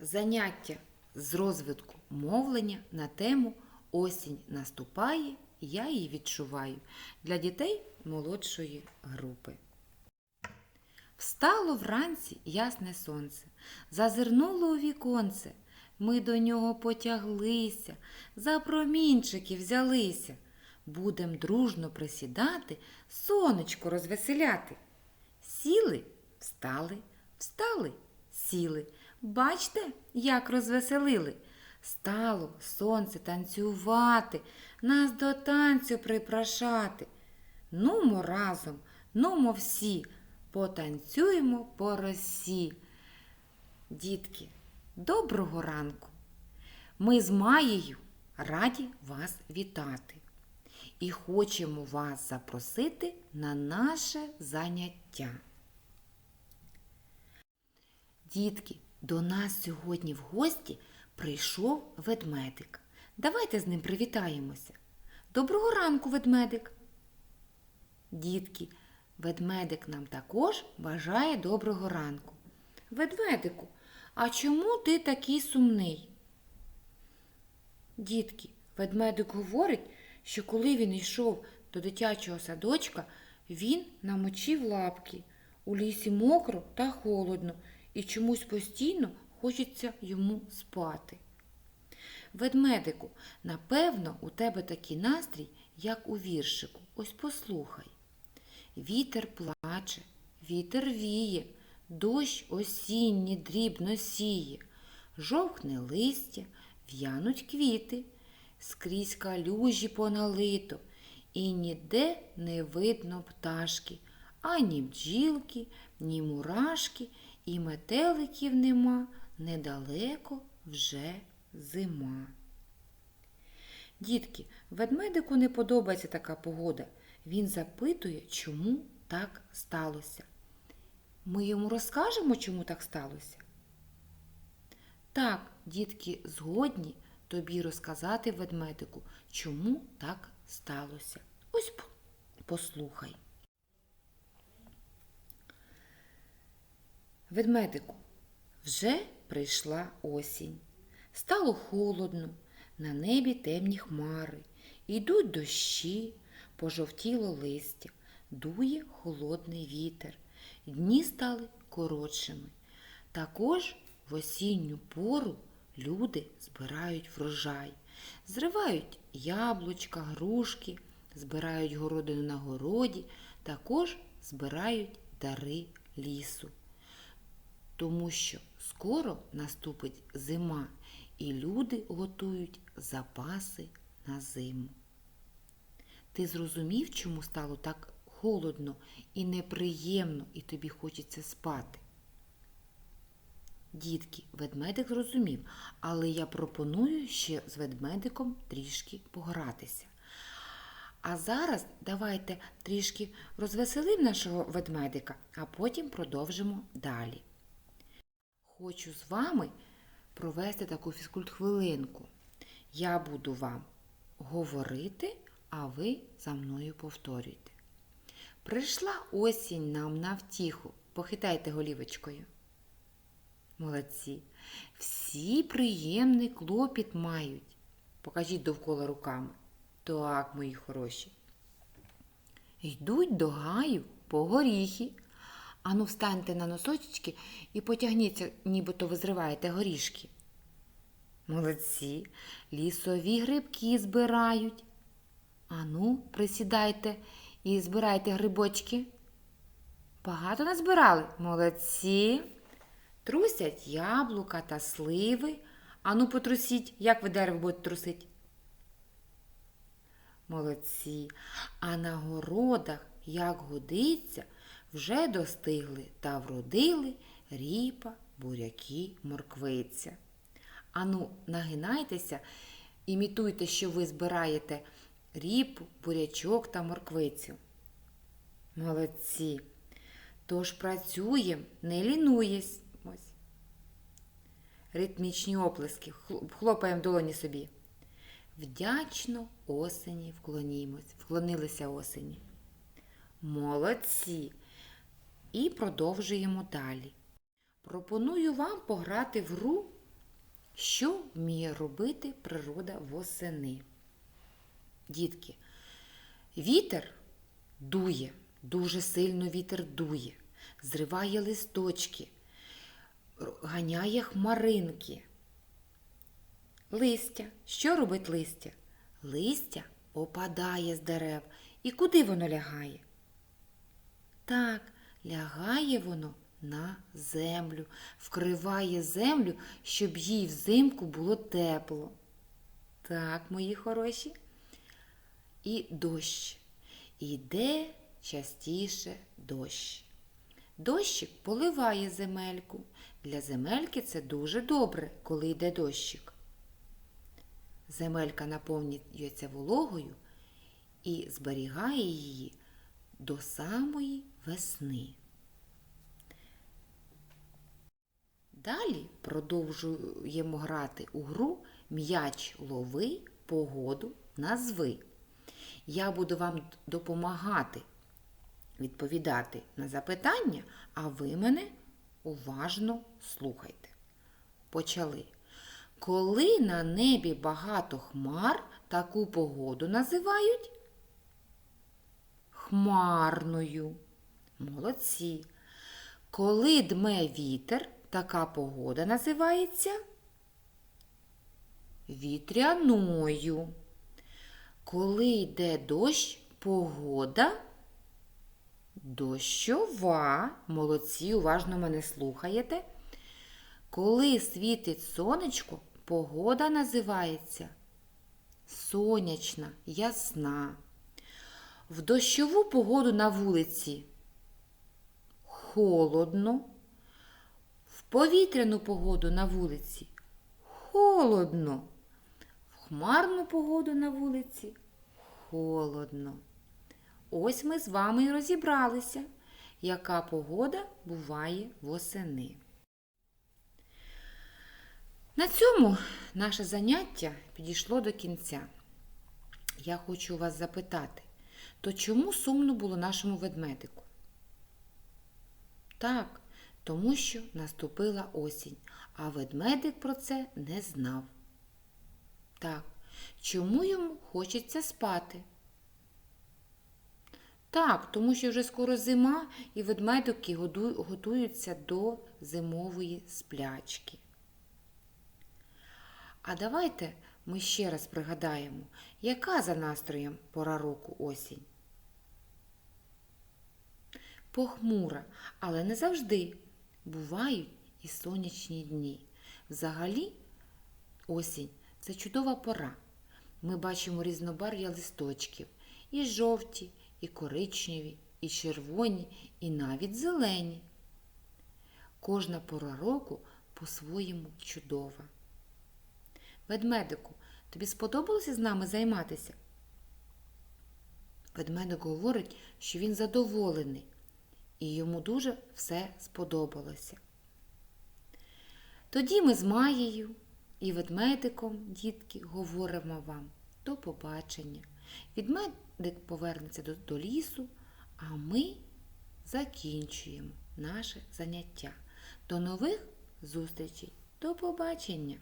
Заняття з розвитку мовлення на тему Осінь наступає, я її відчуваю для дітей молодшої групи. Встало вранці ясне сонце, зазирнуло у віконце. Ми до нього потяглися, за промінчики взялися. Будем дружно присідати, сонечко розвеселяти. Сіли, встали, встали, сіли. Бачте, як розвеселили. Стало сонце танцювати, нас до танцю припрошати. Нумо разом, нумо всі, потанцюємо по росі. Дітки, доброго ранку! Ми з Маєю раді вас вітати і хочемо вас запросити на наше заняття. Дітки, до нас сьогодні в гості прийшов ведмедик. Давайте з ним привітаємося. Доброго ранку, ведмедик. Дітки, ведмедик нам також бажає доброго ранку. Ведмедику, а чому ти такий сумний? Дітки, ведмедик говорить, що коли він йшов до дитячого садочка, він намочив лапки. У лісі мокро та холодно, і чомусь постійно хочеться йому спати. Ведмедику, напевно, у тебе такий настрій, як у віршику. Ось послухай. Вітер плаче, вітер віє, дощ осінній дрібно сіє, жовкне листя, в'януть квіти, скрізь калюжі поналито, і ніде не видно пташки, ані бджілки, ні мурашки, і метеликів нема, недалеко вже зима. Дітки, ведмедику не подобається така погода. Він запитує, чому так сталося. Ми йому розкажемо, чому так сталося? Так, дітки, згодні тобі розказати ведмедику, чому так сталося. Ось послухай. Ведмедику, вже прийшла осінь. Стало холодно, на небі темні хмари, йдуть дощі, пожовтіло листя, дує холодний вітер, дні стали коротшими. Також в осінню пору люди збирають врожай, зривають яблучка, грушки, збирають городину на городі, також збирають дари лісу тому що скоро наступить зима, і люди готують запаси на зиму. Ти зрозумів, чому стало так холодно і неприємно, і тобі хочеться спати? Дітки, ведмедик зрозумів, але я пропоную ще з ведмедиком трішки погратися. А зараз давайте трішки розвеселимо нашого ведмедика, а потім продовжимо далі. Хочу з вами провести таку фізкульт-хвилинку. Я буду вам говорити, а ви за мною повторюйте. Прийшла осінь нам на втіху. Похитайте голівочкою. Молодці. Всі приємний клопіт мають. Покажіть довкола руками. Так, мої хороші. Йдуть до гаю по горіхи. Ану, встаньте на носочки і потягніться, нібито ви зриваєте горішки. Молодці, лісові грибки збирають. Ану, присідайте і збирайте грибочки. Багато назбирали? Молодці. Трусять яблука та сливи. Ану, потрусіть, як ви дерево будете трусити. Молодці. А на городах, як годиться, вже достигли та вродили ріпа, буряки, морквиця. Ану, нагинайтеся, імітуйте, що ви збираєте ріпу, бурячок та морквицю. Молодці. Тож працюємо, не лінуємось. Ритмічні оплески, хлопаємо долоні собі. Вдячно осені вклонімось, вклонилися осені. Молодці. І продовжуємо далі. Пропоную вам пограти в гру що вміє робити природа восени. Дітки, вітер дує, дуже сильно вітер дує, зриває листочки, ганяє хмаринки. Листя. Що робить листя? Листя опадає з дерев. І куди воно лягає? Так, лягає воно на землю, вкриває землю, щоб їй взимку було тепло. Так, мої хороші. І дощ. Іде частіше дощ. Дощик поливає земельку. Для земельки це дуже добре, коли йде дощик. Земелька наповнюється вологою і зберігає її до самої весни. Далі продовжуємо грати у гру М'яч лови, погоду назви. Я буду вам допомагати відповідати на запитання, а ви мене уважно слухайте. Почали. Коли на небі багато хмар, таку погоду називають хмарною. Молодці. Коли дме вітер, така погода називається вітряною. Коли йде дощ, погода дощова. Молодці, уважно мене слухаєте. Коли світить сонечко, погода називається сонячна, ясна. В дощову погоду на вулиці холодно. Повітряну погоду на вулиці холодно. В хмарну погоду на вулиці холодно. Ось ми з вами і розібралися, яка погода буває восени. На цьому наше заняття підійшло до кінця. Я хочу вас запитати, то чому сумно було нашому ведмедику? Так, тому що наступила осінь, а ведмедик про це не знав. Так, чому йому хочеться спати? Так, тому що вже скоро зима і ведмедики готуються до зимової сплячки. А давайте ми ще раз пригадаємо, яка за настроєм пора року осінь? Похмура, але не завжди. Бувають і сонячні дні. Взагалі, осінь це чудова пора. Ми бачимо різнобарв'я листочків і жовті, і коричневі, і червоні, і навіть зелені. Кожна пора року по-своєму чудова. Ведмедику, тобі сподобалося з нами займатися? Ведмедик говорить, що він задоволений, і йому дуже все сподобалося. Тоді ми з Маєю і ведмедиком, дітки, говоримо вам до побачення. Ведмедик повернеться до, до лісу, а ми закінчуємо наше заняття. До нових зустрічей. До побачення!